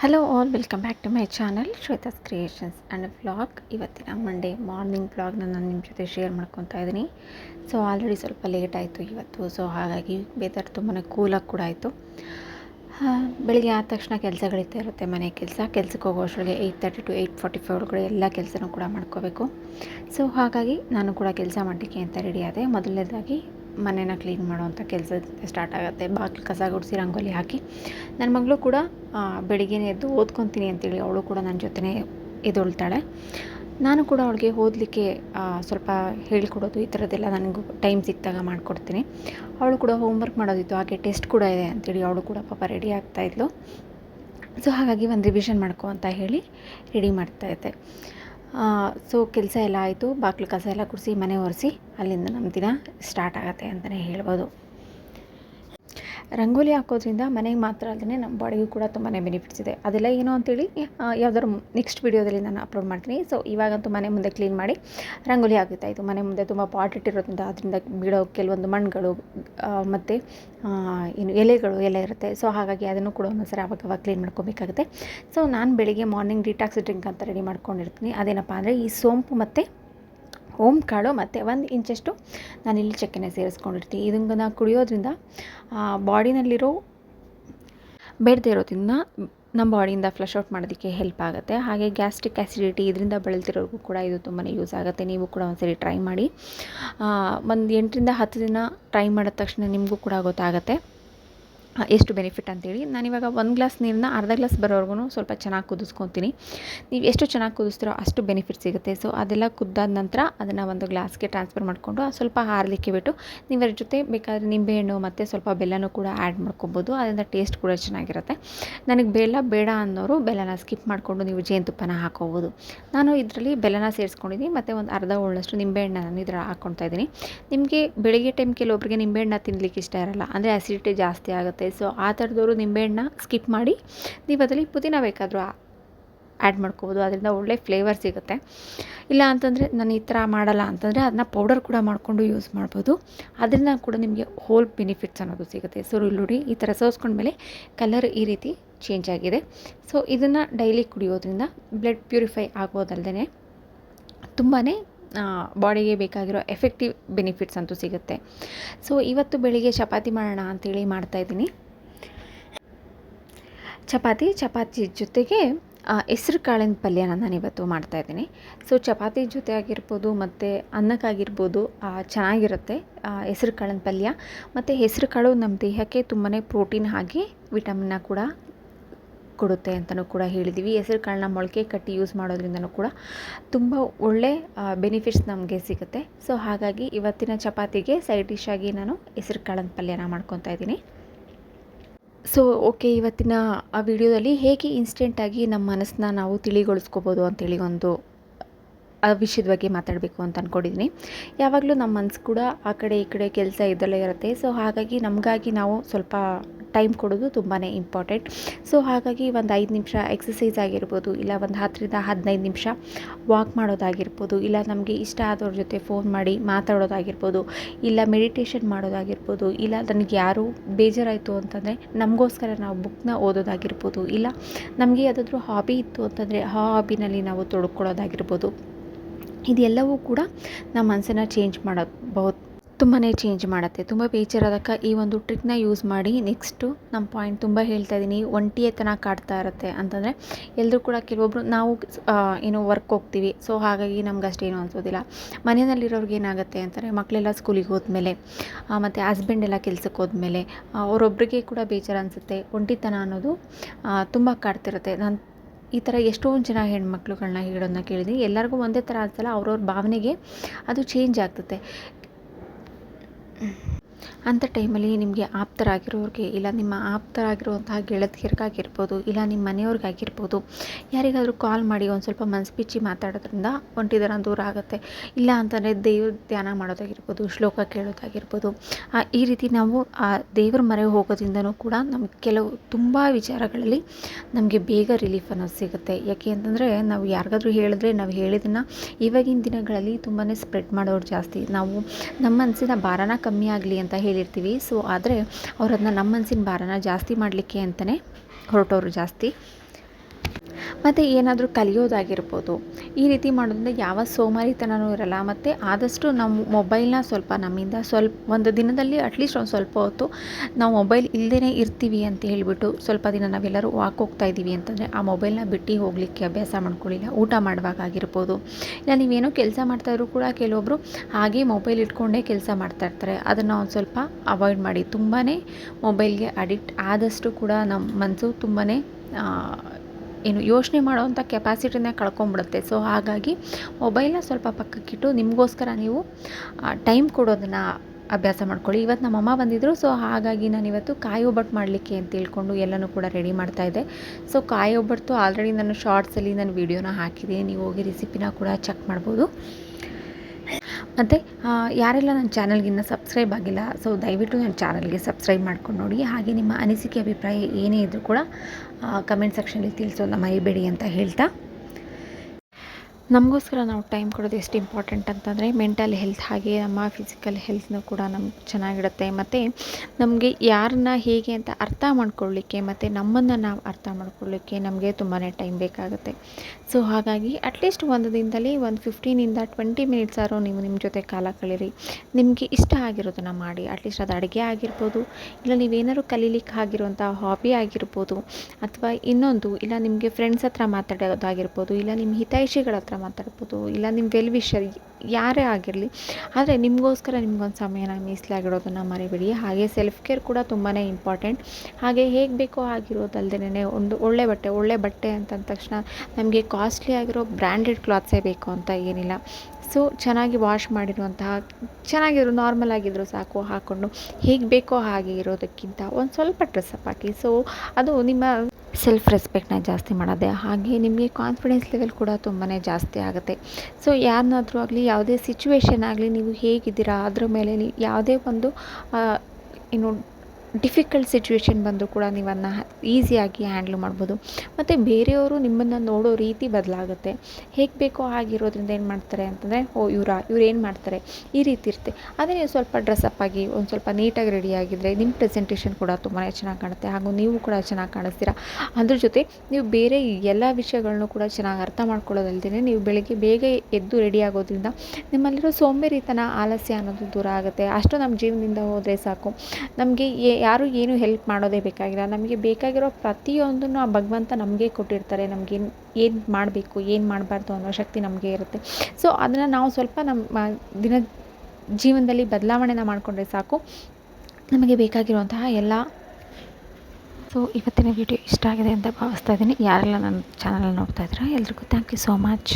Hello all welcome back to my channel Shweta's creations and vlog ಇವತ್ತಿನ Monday morning ವ್ಲಾಗ್ನ ನಾನು ನಿಮ್ಮ ಜೊತೆ ಶೇರ್ ಮಾಡ್ಕೊತಾ ಇದ್ದೀನಿ. ಸೊ ಆಲ್ರೆಡಿ ಸ್ವಲ್ಪ ಲೇಟ್ ಆಯಿತು ಇವತ್ತು ಸೊ ಹಾಗಾಗಿ ವೆದರ್ ತುಂಬಾ ಕೂಲಾಗಿ ಕೂಡ ಆಯಿತು. ಬೆಳಿಗ್ಗೆ ಆದ ತಕ್ಷಣ ಕೆಲಸಗಳಿದ್ದೇ ಇರುತ್ತೆ, ಮನೆ ಕೆಲಸ. ಕೆಲಸಕ್ಕೆ ಹೋಗೋ ಅಷ್ಟೊಳಗೆ eight thirty to eight forty five ಒಳಗಡೆ ಎಲ್ಲ ಕೆಲಸನೂ ಕೂಡ ಮಾಡ್ಕೋಬೇಕು. ಸೊ ಹಾಗಾಗಿ ನಾನು ಕೂಡ ಕೆಲಸ ಮಾಡಲಿಕ್ಕೆ ಅಂತ ರೆಡಿ ಆದೆ. ಮೊದಲನೇದಾಗಿ ಮನೇನ ಕ್ಲೀನ್ ಮಾಡುವಂಥ ಕೆಲಸ ಸ್ಟಾರ್ಟ್ ಆಗುತ್ತೆ. ಬಾಗಿಲು ಕಸ ಗುಡಿಸಿ ರಂಗೋಲಿ ಹಾಕಿ. ನನ್ನ ಮಗಳು ಕೂಡ ಬೆಳಿಗ್ಗೆ ಎದ್ದು ಓದ್ಕೊತೀನಿ ಅಂತೇಳಿ ಅವಳು ಕೂಡ ನನ್ನ ಜೊತೆನೇ ಎದ್ದೊಳ್ತಾಳೆ ನಾನು ಕೂಡ ಅವಳಿಗೆ ಓದಲಿಕ್ಕೆ ಸ್ವಲ್ಪ ಹೇಳಿಕೊಡೋದು ಈ ಥರದ್ದೆಲ್ಲ ನನಗೂ ಟೈಮ್ ಸಿಕ್ಕಿದಾಗ ಮಾಡಿಕೊಡ್ತೀನಿ. ಅವಳು ಕೂಡ ಹೋಮ್ವರ್ಕ್ ಮಾಡೋದಿತ್ತು, ಹಾಗೆ ಟೆಸ್ಟ್ ಕೂಡ ಇದೆ ಅಂತೇಳಿ ಅವಳು ಕೂಡ ಪಾಪ ರೆಡಿ ಆಗ್ತಾಯಿದ್ಲು ಸೊ ಹಾಗಾಗಿ ಒಂದು ರಿವಿಷನ್ ಮಾಡ್ಕೊ ಅಂತ ಹೇಳಿ ರೆಡಿ ಮಾಡ್ತಾಯಿದ್ದೆ ಸೊ ಕೆಲಸ ಎಲ್ಲ ಆಯಿತು. ಬಾಗಿಲು ಕಸ ಎಲ್ಲ ಕುಡಿಸಿ, ಮನೆ ಒರೆಸಿ, ಅಲ್ಲಿಂದ ನಮ್ಮ ದಿನ ಸ್ಟಾರ್ಟ್ ಆಗುತ್ತೆ ಅಂತಲೇ ಹೇಳ್ಬೋದು. ರಂಗೋಲಿ ಹಾಕೋದ್ರಿಂದ ಮನೆಗೆ ಮಾತ್ರ ಅಲ್ಲದೆ ನಮ್ಮ ಬಾಡಿಗೂ ಕೂಡ ತುಂಬಾ ಬೆನಿಫಿಟ್ಸ್ ಇದೆ. ಅದೆಲ್ಲ ಏನು ಅಂತೇಳಿ ಯಾವ್ದಾದ್ರು ನೆಕ್ಸ್ಟ್ ವೀಡಿಯೋದಲ್ಲಿ ನಾನು ಅಪ್ಲೋಡ್ ಮಾಡ್ತೀನಿ. ಸೊ ಇವಾಗಂತೂ ಮನೆ ಮುಂದೆ ಕ್ಲೀನ್ ಮಾಡಿ ರಂಗೋಲಿ ಆಗುತ್ತಾ ಇದು ಮನೆ ಮುಂದೆ ತುಂಬ ಪಾಟ್ ಇಟ್ಟಿರೋದ್ರಿಂದ ಅದರಿಂದ ಬೀಳೋ ಕೆಲವೊಂದು ಮಣ್ಣುಗಳು ಮತ್ತು ಏನು ಎಲೆಗಳು ಎಲ್ಲ ಇರುತ್ತೆ. ಸೊ ಹಾಗಾಗಿ ಅದನ್ನು ಕೂಡ ಒಂದೊಂದ್ಸರಿ ಅವಾಗ ಅವಾಗ ಕ್ಲೀನ್ ಮಾಡ್ಕೋಬೇಕಾಗುತ್ತೆ. ಸೊ ನಾನು ಬೆಳಿಗ್ಗೆ ಮಾರ್ನಿಂಗ್ ಡಿಟಾಕ್ಸ್ ಡ್ರಿಂಕ್ ಅಂತ ರೆಡಿ ಮಾಡ್ಕೊಂಡಿರ್ತೀನಿ. ಅದೇನಪ್ಪ ಅಂದರೆ ಈ ಸೋಂಪು ಮತ್ತು ಓಮ್ ಕಾಳು ಮತ್ತು ಒಂದು ಇಂಚಷ್ಟು ನಾನಿಲ್ಲಿ ಚಕ್ಕೆನ ಸೇರಿಸ್ಕೊಂಡಿರ್ತೀನಿ. ಇದನ್ನು ಕುಡಿಯೋದ್ರಿಂದ ಬಾಡಿನಲ್ಲಿರೋ ಬೇಡದೇ ಇರೋದ್ರಿಂದ ನಮ್ಮ ಬಾಡಿಯಿಂದ ಫ್ಲಶ್ ಔಟ್ ಮಾಡೋದಕ್ಕೆ ಹೆಲ್ಪ್ ಆಗುತ್ತೆ. ಹಾಗೆ ಗ್ಯಾಸ್ಟ್ರಿಕ್ ಆ್ಯಸಿಡಿಟಿ ಇದರಿಂದ ಬಳಲ್ತಿರೋರ್ಗೂ ಕೂಡ ಇದು ತುಂಬಾ ಯೂಸ್ ಆಗುತ್ತೆ. ನೀವು ಕೂಡ ಒಂದ್ಸರಿ ಟ್ರೈ ಮಾಡಿ. ಒಂದು ಎಂಟರಿಂದ ಹತ್ತು ದಿನ ಟ್ರೈ ಮಾಡಿದ ತಕ್ಷಣ ನಿಮಗೂ ಕೂಡ ಗೊತ್ತಾಗುತ್ತೆ. ಎಷ್ಟು ಬೆನಿಫಿಟ್ ಅಂತೇಳಿ. ನಾನಿವಾಗ ಒಂದು ಗ್ಲಾಸ್ ನೀರನ್ನ ಅರ್ಧ ಗ್ಲಾಸ್ ಬರೋವರೆಗೂ ಸ್ವಲ್ಪ ಚೆನ್ನಾಗಿ ಕುದಿಸ್ಕೊತೀನಿ. ನೀವು ಎಷ್ಟು ಚೆನ್ನಾಗಿ ಕುದಿಸ್ತೀರೋ ಅಷ್ಟು ಬೆನಿಫಿಟ್ ಸಿಗುತ್ತೆ. ಸೊ ಅದೆಲ್ಲ ಕುದ್ದಾದ ನಂತರ ಅದನ್ನು ಒಂದು ಗ್ಲಾಸ್ಗೆ ಟ್ರಾನ್ಸ್ಫರ್ ಮಾಡಿಕೊಂಡು ಸ್ವಲ್ಪ ಹಾರಲಿಕ್ಕೆ ಬಿಟ್ಟು ನೀವು ಅದ್ರ ಜೊತೆ ಬೇಕಾದರೆ ನಿಂಬೆಹಣ್ಣು ಮತ್ತು ಸ್ವಲ್ಪ ಬೆಲ್ಲನೂ ಕೂಡ ಆ್ಯಡ್ ಮಾಡ್ಕೊಬೋದು. ಅದರಿಂದ ಟೇಸ್ಟ್ ಕೂಡ ಚೆನ್ನಾಗಿರುತ್ತೆ. ನನಗೆ ಬೆಲ್ಲ ಬೇಡ ಅನ್ನೋರು ಬೆಲ್ಲನ ಸ್ಕಿಪ್ ಮಾಡಿಕೊಂಡು ನೀವು ಜೇನುತುಪ್ಪನ ಹಾಕೋಬೋದು. ನಾನು ಇದರಲ್ಲಿ ಬೆಲ್ಲನ ಸೇರಿಸ್ಕೊಂಡಿದ್ದೀನಿ ಮತ್ತು ಒಂದು ಅರ್ಧ ಉಳ್ಳಷ್ಟು ನಿಂಬೆಹಣ್ಣು ನಾನು ಇದ್ರ ಹಾಕ್ಕೊಳ್ತಾ ಇದ್ದೀನಿ. ನಿಮಗೆ ಬೆಳಿಗ್ಗೆ ಟೈಮ್ ಕೆಲವೊಬ್ಬರಿಗೆ ನಿಂಬೆಹಣ್ಣ ತಿನ್ನಲಿಕ್ಕೆ ಇಷ್ಟ ಇರಲ್ಲ. ಅಂದರೆ ಆಸಿಡಿಟಿ ಜಾಸ್ತಿ ಆಗುತ್ತೆ ಸೊ ಆ ಥರದವರು ನಿಂಬೆಹಣ್ಣ ಸ್ಕಿಪ್ ಮಾಡಿ ನೀವು ಅದರಲ್ಲಿ ಪುದೀನ ಬೇಕಾದರೂ ಆ್ಯಡ್ ಮಾಡ್ಕೋಬೋದು. ಅದರಿಂದ ಒಳ್ಳೆ ಫ್ಲೇವರ್ ಸಿಗುತ್ತೆ. ಇಲ್ಲ ಅಂತಂದರೆ ನಾನು ಈ ಥರ ಮಾಡಲ್ಲ ಅಂತಂದರೆ ಅದನ್ನ ಪೌಡರ್ ಕೂಡ ಮಾಡಿಕೊಂಡು ಯೂಸ್ ಮಾಡ್ಬೋದು. ಅದರಿಂದ ಕೂಡ ನಿಮಗೆ ಹೋಲ್ ಬೆನಿಫಿಟ್ಸ್ ಅನ್ನೋದು ಸಿಗುತ್ತೆ. ಸೊ ನೋಡಿ ಈ ಥರ ಸೋಸ್ಕೊಂಡ್ಮೇಲೆ ಕಲರ್ ಈ ರೀತಿ ಚೇಂಜ್ ಆಗಿದೆ. ಸೊ ಇದನ್ನು ಡೈಲಿ ಕುಡಿಯೋದ್ರಿಂದ ಬ್ಲಡ್ ಪ್ಯೂರಿಫೈ ಆಗೋದಲ್ಲದೆ ತುಂಬಾ ಬಾಡಿಗೆ ಬೇಕಾಗಿರೋ ಎಫೆಕ್ಟಿವ್ ಬೆನಿಫಿಟ್ಸ್ ಅಂತೂ ಸಿಗುತ್ತೆ. ಸೊ ಇವತ್ತು ಬೆಳಿಗ್ಗೆ ಚಪಾತಿ ಮಾಡೋಣ ಅಂಥೇಳಿ ಮಾಡ್ತಾಯಿದ್ದೀನಿ ಚಪಾತಿ ಚಪಾತಿ ಜೊತೆಗೆ ಹೆಸ್ರು ಕಾಳಿನ ಪಲ್ಯನ ನಾನು ಇವತ್ತು ಮಾಡ್ತಾಯಿದ್ದೀನಿ ಸೊ ಚಪಾತಿ ಜೊತೆ ಆಗಿರ್ಬೋದು ಮತ್ತು ಅನ್ನಕ್ಕಾಗಿರ್ಬೋದು ಚೆನ್ನಾಗಿರುತ್ತೆ ಹೆಸ್ರು ಕಾಳಿನ ಪಲ್ಯ. ಮತ್ತು ಹೆಸ್ರು ಕಾಳು ನಮ್ಮ ದೇಹಕ್ಕೆ ತುಂಬಾ ಪ್ರೋಟೀನ್ ಹಾಗೆ ವಿಟಮಿನ್ನ ಕೂಡ ಕೊಡುತ್ತೆ ಅಂತಲೂ ಕೂಡ ಹೇಳಿದ್ದೀವಿ. ಹೆಸರು ಕಾಳನ್ನ ಮೊಳಕೆ ಕಟ್ಟಿ ಯೂಸ್ ಮಾಡೋದ್ರಿಂದನೂ ಕೂಡ ತುಂಬ ಒಳ್ಳೆ ಬೆನಿಫಿಟ್ಸ್ ನಮಗೆ ಸಿಗುತ್ತೆ. ಸೊ ಹಾಗಾಗಿ ಇವತ್ತಿನ ಚಪಾತಿಗೆ ಸೈಡ್ ಡಿಶ್ ಆಗಿ ನಾನು ಹೆಸರು ಕಾಳಿನ ಪಲ್ಯನ ಮಾಡ್ಕೊತಾ ಇದ್ದೀನಿ. ಸೊ ಓಕೆ ಇವತ್ತಿನ, ಆ ವಿಡಿಯೋದಲ್ಲಿ ಹೇಗೆ ಇನ್ಸ್ಟೆಂಟಾಗಿ ನಮ್ಮ ಮನಸ್ಸನ್ನ ನಾವು ತಿಳಿಗೊಳಿಸ್ಕೋಬೋದು ಅಂತೇಳಿ ಒಂದು ಆ ವಿಷಯದ ಬಗ್ಗೆ ಮಾತಾಡಬೇಕು ಅಂತ ಅಂದ್ಕೊಂಡಿದ್ದೀನಿ ಯಾವಾಗಲೂ ನಮ್ಮ ಮನಸ್ಸು ಕೂಡ ಆ ಕಡೆ ಈ ಕಡೆ ಕೆಲಸ ಇದ್ದಲ್ಲೇ ಇರುತ್ತೆ. ಸೊ ಹಾಗಾಗಿ ನಮಗಾಗಿ ನಾವು ಸ್ವಲ್ಪ ಟೈಮ್ ಕೊಡೋದು ತುಂಬಾ ಇಂಪಾರ್ಟೆಂಟ್ ಸೊ ಹಾಗಾಗಿ ಒಂದು ಐದು ನಿಮಿಷ ಎಕ್ಸಸೈಸ್ ಆಗಿರ್ಬೋದು, ಇಲ್ಲ ಒಂದು ಹತ್ತರಿಂದ ಹದಿನೈದು ನಿಮಿಷ ವಾಕ್ ಮಾಡೋದಾಗಿರ್ಬೋದು, ಇಲ್ಲ ನಮಗೆ ಇಷ್ಟ ಆದವ್ರ ಜೊತೆ ಫೋನ್ ಮಾಡಿ ಮಾತಾಡೋದಾಗಿರ್ಬೋದು, ಇಲ್ಲ ಮೆಡಿಟೇಷನ್ ಮಾಡೋದಾಗಿರ್ಬೋದು, ಇಲ್ಲ ನನಗೆ ಯಾರು ಬೇಜಾರಾಯಿತು ಅಂತಂದರೆ ನಮಗೋಸ್ಕರ ನಾವು ಬುಕ್ನ ಓದೋದಾಗಿರ್ಬೋದು, ಇಲ್ಲ ನಮಗೆ ಯಾವುದಾದ್ರೂ ಹಾಬಿ ಇತ್ತು ಅಂತಂದರೆ ಆ ಹಾಬಿನಲ್ಲಿ ನಾವು ತೊಡ್ಕೊಳ್ಳೋದಾಗಿರ್ಬೋದು. ಇದೆಲ್ಲವೂ ಕೂಡ ನಮ್ಮ ಮನಸ್ಸನ್ನು ಚೇಂಜ್ ಮಾಡಬಹುದು. ತುಂಬಾ ಚೇಂಜ್ ಮಾಡುತ್ತೆ. ತುಂಬ ಬೇಜಾರಾದಾಗ ಈ ಒಂದು ಟ್ರಿಕ್ನ ಯೂಸ್ ಮಾಡಿ ನೆಕ್ಸ್ಟು ನಮ್ಮ ಪಾಯಿಂಟ್ ತುಂಬ ಹೇಳ್ತಾ ಇದ್ದೀನಿ ಒಂಟಿಯತನ ಕಾಡ್ತಾ ಇರುತ್ತೆ ಅಂತಂದರೆ ಎಲ್ಲರೂ ಕೂಡ ಕೆಲವೊಬ್ಬರು ನಾವು ಏನು ವರ್ಕ್ ಹೋಗ್ತೀವಿ. ಸೊ ಹಾಗಾಗಿ ನಮ್ಗೆ ಅಷ್ಟೇನು ಅನ್ಸೋದಿಲ್ಲ. ಮನೆಯಲ್ಲಿರೋರ್ಗೆ ಏನಾಗುತ್ತೆ ಅಂತಾರೆ ಮಕ್ಕಳೆಲ್ಲ ಸ್ಕೂಲಿಗೆ ಹೋದ್ಮೇಲೆ ಮತ್ತು ಹಸ್ಬೆಂಡ್ ಎಲ್ಲ ಕೆಲ್ಸಕ್ಕೆ ಹೋದ್ಮೇಲೆ ಅವರೊಬ್ಬರಿಗೆ ಕೂಡ ಬೇಜಾರು ಅನಿಸುತ್ತೆ. ಒಂಟಿತನ ಅನ್ನೋದು ತುಂಬ ಕಾಡ್ತಿರುತ್ತೆ. ನಾನು ಈ ಥರ ಎಷ್ಟೊಂದು ಜನ ಹೆಣ್ಮಕ್ಳುಗಳನ್ನ ಹೇಳೋದನ್ನ ಕೇಳಿದ್ದೀನಿ ಎಲ್ಲರಿಗೂ ಒಂದೇ ಥರ ಆಗ್ತಲ್ಲ, ಅವ್ರವ್ರ ಭಾವನೆಗೆ ಅದು ಚೇಂಜ್ ಆಗ್ತದೆ. ಅಂಥ ಟೈಮಲ್ಲಿ ನಿಮಗೆ ಆಪ್ತರಾಗಿರೋರಿಗೆ ಇಲ್ಲ ನಿಮ್ಮ ಆಪ್ತರಾಗಿರುವಂತಹ ಗೆಳತಿಯರಿಗಾಗಿರ್ಬೋದು ಇಲ್ಲ ನಿಮ್ಮ ಮನೆಯವ್ರಿಗಾಗಿರ್ಬೋದು ಯಾರಿಗಾದರೂ ಕಾಲ್ ಮಾಡಿ ಒಂದು ಸ್ವಲ್ಪ ಮನಸ್ಸು ಮಾತಾಡೋದ್ರಿಂದ ಒಂಟಿದರ ದೂರ ಆಗುತ್ತೆ. ಇಲ್ಲ ಅಂತಂದರೆ ದೇವ್ರ ಧ್ಯಾನ ಮಾಡೋದಾಗಿರ್ಬೋದು, ಶ್ಲೋಕ ಕೇಳೋದಾಗಿರ್ಬೋದು. ಈ ರೀತಿ ನಾವು ಆ ದೇವ್ರ ಮೊರೆ ಹೋಗೋದ್ರಿಂದನೂ ಕೂಡ ನಮ್ಗೆ ಕೆಲವು ತುಂಬ ವಿಚಾರಗಳಲ್ಲಿ ನಮಗೆ ಬೇಗ ರಿಲೀಫ್ ಅನ್ನೋದು ಸಿಗುತ್ತೆ. ಯಾಕೆ ಅಂತಂದರೆ ನಾವು ಯಾರಿಗಾದ್ರೂ ಹೇಳಿದ್ರೆ ನಾವು ಹೇಳಿದ್ದನ್ನು ಇವಾಗಿನ ದಿನಗಳಲ್ಲಿ ತುಂಬಾ ಸ್ಪ್ರೆಡ್ ಮಾಡೋರು ಜಾಸ್ತಿ. ನಾವು ನಮ್ಮ ಮನಸ್ಸಿನ ಭಾರನ ಕಮ್ಮಿ ಆಗಲಿ ಅಂತ ಹೇಳಿರ್ತೀವಿ. ಸೊ ಆದರೆ ಅವ್ರು ಅದನ್ನ ನಮ್ಮ ಮನಸ್ಸಿನ ಭಾರನ ಜಾಸ್ತಿ ಮಾಡಲಿಕ್ಕೆ ಅಂತಲೇ ಹೊರಟೋರು ಜಾಸ್ತಿ. ಮತ್ತು ಏನಾದರೂ ಕಲಿಯೋದಾಗಿರ್ಬೋದು. ಈ ರೀತಿ ಮಾಡೋದ್ರಿಂದ ಯಾವ ಸೋಮಾರಿತನವೂ ಇರಲ್ಲ. ಮತ್ತು ಆದಷ್ಟು ನಮ್ಮ ಮೊಬೈಲ್ನ ಸ್ವಲ್ಪ ನಮ್ಮಿಂದ ಸ್ವಲ್ಪ ಒಂದು ದಿನದಲ್ಲಿ ಅಟ್ಲೀಸ್ಟ್ ಒಂದು ಸ್ವಲ್ಪ ಹೊತ್ತು ನಾವು ಮೊಬೈಲ್ ಇಲ್ಲದೇ ಇರ್ತೀವಿ ಅಂತ ಹೇಳಿಬಿಟ್ಟು ಸ್ವಲ್ಪ ದಿನ ನಾವೆಲ್ಲರೂ ವಾಕ್ ಹೋಗ್ತಾ ಇದ್ದೀವಿ ಅಂತಂದರೆ ಆ ಮೊಬೈಲ್ನ ಬಿಟ್ಟು ಹೋಗಲಿಕ್ಕೆ ಅಭ್ಯಾಸ ಮಾಡ್ಕೊಳ್ಳಿಲ್ಲ. ಊಟ ಮಾಡುವಾಗ ಆಗಿರ್ಬೋದು ಇಲ್ಲ ನೀವೇನೋ ಕೆಲಸ ಮಾಡ್ತಾಯಿದ್ರು ಕೂಡ ಕೆಲವೊಬ್ಬರು ಹಾಗೆ ಮೊಬೈಲ್ ಇಟ್ಕೊಂಡೇ ಕೆಲಸ ಮಾಡ್ತಾಯಿರ್ತಾರೆ ಅದನ್ನು ಒಂದು ಸ್ವಲ್ಪ ಅವಾಯ್ಡ್ ಮಾಡಿ. ತುಂಬಾ ಮೊಬೈಲ್ಗೆ ಅಡಿಕ್ಟ್ ಆದಷ್ಟು ಕೂಡ ನಮ್ಮ ಮನಸ್ಸು ತುಂಬಾ ಏನು ಯೋಚನೆ ಮಾಡೋವಂಥ ಕೆಪಾಸಿಟಿನೇ ಕಳ್ಕೊಂಬಿಡುತ್ತೆ. ಸೊ ಹಾಗಾಗಿ ಮೊಬೈಲ್ನ ಸ್ವಲ್ಪ ಪಕ್ಕಕ್ಕಿಟ್ಟು ನಿಮಗೋಸ್ಕರ ನೀವು ಟೈಮ್ ಕೊಡೋದನ್ನು ಅಭ್ಯಾಸ ಮಾಡ್ಕೊಳ್ಳಿ. ಇವತ್ತು ನಮ್ಮಮ್ಮ ಬಂದಿದ್ದರು ಸೊ ಹಾಗಾಗಿ ನಾನು ಇವತ್ತು ಕಾಯಿ ಒಬ್ಬಟ್ಟು ಮಾಡಲಿಕ್ಕೆ ಅಂತ ತಿಳ್ಕೊಂಡು ಎಲ್ಲನೂ ಕೂಡ ರೆಡಿ ಮಾಡ್ತಾಯಿದ್ದೆ ಸೊ ಕಾಯಿ ಒಬ್ಬಟ್ಟು ಆಲ್ರೆಡಿ ನಾನು ಶಾರ್ಟ್ಸಲ್ಲಿ ನಾನು ವೀಡಿಯೋನ ಹಾಕಿದ್ದೀನಿ ನೀವು ಹೋಗಿ ರೆಸಿಪಿನ ಕೂಡ ಚೆಕ್ ಮಾಡ್ಬೋದು. ಮತ್ತು ಯಾರೆಲ್ಲ ನನ್ನ ಚಾನಲ್ಗಿನ್ನ ಸಬ್ಸ್ಕ್ರೈಬ್ ಆಗಿಲ್ಲ ಸೊ ದಯವಿಟ್ಟು ನನ್ನ ಚಾನಲ್ಗೆ ಸಬ್ಸ್ಕ್ರೈಬ್ ಮಾಡ್ಕೊಂಡು ನೋಡಿ. ಹಾಗೆ ನಿಮ್ಮ ಅನಿಸಿಕೆ, ಅಭಿಪ್ರಾಯ ಏನೇ ಇದ್ದರೂ ಕೂಡ ಕಮೆಂಟ್ ಸೆಕ್ಷನಲ್ಲಿ ತಿಳಿಸೋದನ್ನ ಮರಿಬೇಡಿ ಅಂತ ಹೇಳ್ತಾ ನಮಗೋಸ್ಕರ ನಾವು ಟೈಮ್ ಕೊಡೋದು ಎಷ್ಟು ಇಂಪಾರ್ಟೆಂಟ್ ಅಂತಂದರೆ ಮೆಂಟಲ್ ಹೆಲ್ತ್ ಹಾಗೆ ನಮ್ಮ ಫಿಸಿಕಲ್ ಹೆಲ್ತ್ನೂ ಕೂಡ ನಮ್ಗೆ ಚೆನ್ನಾಗಿಡುತ್ತೆ ಮತ್ತು ನಮಗೆ ಯಾರನ್ನ ಹೇಗೆ ಅಂತ ಅರ್ಥ ಮಾಡ್ಕೊಳ್ಳಿಕ್ಕೆ ಮತ್ತು ನಮ್ಮನ್ನು ನಾವು ಅರ್ಥ ಮಾಡ್ಕೊಳ್ಳಿಕ್ಕೆ ನಮಗೆ ತುಂಬಾ ಟೈಮ್ ಬೇಕಾಗುತ್ತೆ. ಸೊ ಹಾಗಾಗಿ ಅಟ್ಲೀಸ್ಟ್ ಒಂದು ದಿನದಲ್ಲಿ ಒಂದು ಫಿಫ್ಟೀನಿಂದ ಟ್ವೆಂಟಿ ಮಿನಿಟ್ಸ್ ಆದರೂ ನೀವು ನಿಮ್ಮ ಜೊತೆ ಕಾಲ ಕಳೀರಿ. ನಿಮಗೆ ಇಷ್ಟ ಆಗಿರೋದನ್ನು ಮಾಡಿ. ಅಟ್ಲೀಸ್ಟ್ ಅದು ಅಡುಗೆ ಆಗಿರ್ಬೋದು, ಇಲ್ಲ ನೀವೇನಾದ್ರು ಕಲೀಲಿಕ್ಕೆ ಆಗಿರುವಂಥ ಹಾಬಿ ಆಗಿರ್ಬೋದು, ಅಥವಾ ಇನ್ನೊಂದು, ಇಲ್ಲ ನಿಮಗೆ ಫ್ರೆಂಡ್ಸ್ ಹತ್ರ ಮಾತಾಡೋದಾಗಿರ್ಬೋದು, ಇಲ್ಲ ನಿಮ್ಮ ಹಿತೈಷಿಗಳ ಹತ್ರ ಮಾತಾಡ್ಬೋದು ಇಲ್ಲ ನಿಮ್ಮ ವೆಲ್ ವಿಷರ್ ಯಾರೇ ಆಗಿರಲಿ, ಆದರೆ ನಿಮಗೋಸ್ಕರ ನಿಮ್ಗೊಂದು ಸಮಯನ ಮೀಸಲಾಗಿಡೋದನ್ನು ಮರಿಬೇಡಿ. ಹಾಗೆ ಸೆಲ್ಫ್ ಕೇರ್ ಕೂಡ ತುಂಬಾ ಇಂಪಾರ್ಟೆಂಟ್ ಹಾಗೆ ಹೇಗೆ ಬೇಕೋ ಆಗಿರೋದಲ್ಲದೇನೆ ಒಂದು ಒಳ್ಳೆ ಬಟ್ಟೆ ಒಳ್ಳೆ ಬಟ್ಟೆ ಅಂತಂದ ತಕ್ಷಣ ನಮಗೆ ಕಾಸ್ಟ್ಲಿ ಆಗಿರೋ ಬ್ರ್ಯಾಂಡೆಡ್ ಕ್ಲಾತ್ಸೇ ಬೇಕು ಅಂತ ಏನಿಲ್ಲ. ಸೊ ಚೆನ್ನಾಗಿ ವಾಶ್ ಮಾಡಿರುವಂತಹ, ಚೆನ್ನಾಗಿರೋ ನಾರ್ಮಲ್ ಆಗಿದ್ರು ಸಾಕು ಹಾಕ್ಕೊಂಡು ಹೇಗೆ ಬೇಕೋ ಹಾಗೆ ಇರೋದಕ್ಕಿಂತ ಒಂದು ಸ್ವಲ್ಪ ಡ್ರೆಸ್ಅಪ್ ಹಾಕಿ. ಸೊ ಅದು ನಿಮ್ಮ ಸೆಲ್ಫ್ ರೆಸ್ಪೆಕ್ಟ್ನ ಜಾಸ್ತಿ ಮಾಡೋದೆ. ಹಾಗೆ ನಿಮಗೆ ಕಾನ್ಫಿಡೆನ್ಸ್ ಲೆವೆಲ್ ಕೂಡ ತುಂಬಾ ಜಾಸ್ತಿ ಆಗುತ್ತೆ. ಸೊ ಯಾರನ್ನಾದ್ರೂ ಆಗಲಿ, ಯಾವುದೇ ಸಿಚುವೇಶನ್ ಆಗಲಿ, ನೀವು ಹೇಗಿದ್ದೀರಾ? ಅದ್ರ ಮೇಲೆ ಯಾವುದೇ ಒಂದು ಏನು ಡಿಫಿಕಲ್ಟ್ ಸಿಚುವೇಶನ್ ಬಂದರೂ ಕೂಡ ನೀವು ಅದನ್ನ ಈಸಿಯಾಗಿ ಹ್ಯಾಂಡ್ಲ್ ಮಾಡ್ಬೋದು. ಮತ್ತು ಬೇರೆಯವರು ನಿಮ್ಮನ್ನು ನೋಡೋ ರೀತಿ ಬದಲಾಗುತ್ತೆ. ಹೇಗೆ ಬೇಕೋ ಹಾಗಿರೋದ್ರಿಂದ ಏನು ಮಾಡ್ತಾರೆ ಅಂತಂದರೆ, ಓ, ಇವರಾ, ಇವ್ರು ಏನು ಮಾಡ್ತಾರೆ? ಈ ರೀತಿ ಇರುತ್ತೆ. ಅದೇ ನೀವು ಸ್ವಲ್ಪ ಡ್ರೆಸ್ಅಪ್ ಆಗಿ, ಒಂದು ಸ್ವಲ್ಪ ನೀಟಾಗಿ ರೆಡಿ ಆಗಿದ್ದರೆ ನಿಮ್ಮ ಪ್ರೆಸೆಂಟೇಷನ್ ಕೂಡ ತುಂಬಾ ಚೆನ್ನಾಗಿ ಕಾಣುತ್ತೆ. ಹಾಗೂ ನೀವು ಕೂಡ ಚೆನ್ನಾಗಿ ಕಾಣಿಸ್ತೀರಾ. ಅದ್ರ ಜೊತೆ ನೀವು ಬೇರೆ ಎಲ್ಲ ವಿಷಯಗಳನ್ನೂ ಕೂಡ ಚೆನ್ನಾಗಿ ಅರ್ಥ ಮಾಡ್ಕೊಳ್ಳೋದಲ್ದೇ ನೀವು ಬೆಳಗ್ಗೆ ಬೇಗ ಎದ್ದು ರೆಡಿ ಆಗೋದ್ರಿಂದ ನಿಮ್ಮಲ್ಲಿರೋ ಸೋಂಬೇರಿತನ ಆಲಸ್ಯ ಅನ್ನೋದು ದೂರ ಆಗುತ್ತೆ. ಅಷ್ಟು ನಮ್ಮ ಜೀವನದಿಂದ ಹೋದರೆ ಸಾಕು. ನಮಗೆ ಯಾರು ಏನು ಹೆಲ್ಪ್ ಮಾಡೋದೇ ಬೇಕಾಗಿಲ್ಲ. ನಮಗೆ ಬೇಕಾಗಿರೋ ಪ್ರತಿಯೊಂದನ್ನು ಆ ಭಗವಂತ ನಮಗೆ ಕೊಟ್ಟಿರ್ತಾರೆ. ನಮಗೇನು ಏನು ಮಾಡಬೇಕು, ಏನು ಮಾಡಬಾರ್ದು ಅನ್ನೋ ಶಕ್ತಿ ನಮಗೆ ಇರುತ್ತೆ. ಸೊ ಅದನ್ನು ನಾವು ಸ್ವಲ್ಪ ನಮ್ಮ ದಿನ ಜೀವನದಲ್ಲಿ ಬದಲಾವಣೆನ ಮಾಡಿಕೊಂಡ್ರೆ ಸಾಕು. ನಮಗೆ ಬೇಕಾಗಿರುವಂತಹ ಎಲ್ಲ ಸೊ ಇವತ್ತಿನ ವಿಡಿಯೋ ಇಷ್ಟ ಆಗಿದೆ ಅಂತ ಭಾವಿಸ್ತಾ ಇದ್ದೀನಿ. ಯಾರೆಲ್ಲ ನನ್ನ ಚಾನಲ್ ನೋಡ್ತಾ ಇದ್ದೀರಾ, ಎಲ್ರಿಗೂ ಥ್ಯಾಂಕ್ ಯು ಸೋ ಮಚ್